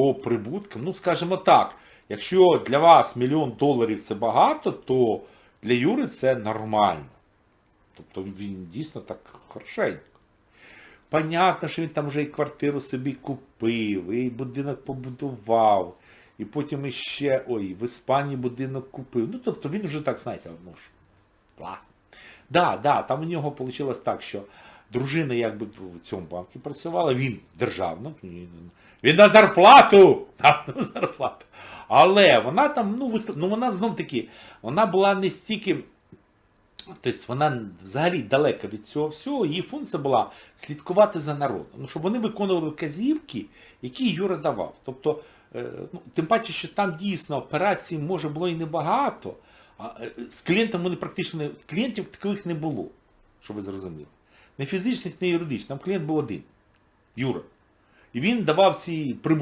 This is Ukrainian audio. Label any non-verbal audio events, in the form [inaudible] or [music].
по прибуткам, ну скажімо так, якщо для вас мільйон доларів це багато, то для Юри це нормально. Тобто він дійсно так хорошенько. Понятно, що він там вже і квартиру собі купив, і будинок побудував, і потім іще, ой, в Іспанії будинок купив. Ну, тобто він вже так, знаєте, ну ж, класно. Да, да, там у нього вийшло так, що дружина якби в цьому банку працювала, він державник, він, на зарплату! [laughs] На зарплату. Але вона там, ну, вис- ну вона знов таки, вона була не стільки Тобто вона взагалі далека від цього всього, її функція була слідкувати за народом. Ну, щоб вони виконували вказівки, які Юра давав. Тобто, е, ну, тим паче, що там дійсно операцій може було і небагато, а е, з клієнтом вони практично не... клієнтів таких не було, щоб ви зрозуміли. Не фізичних, не юридичних, там клієнт був один. Юра. І він давав ці прибутки.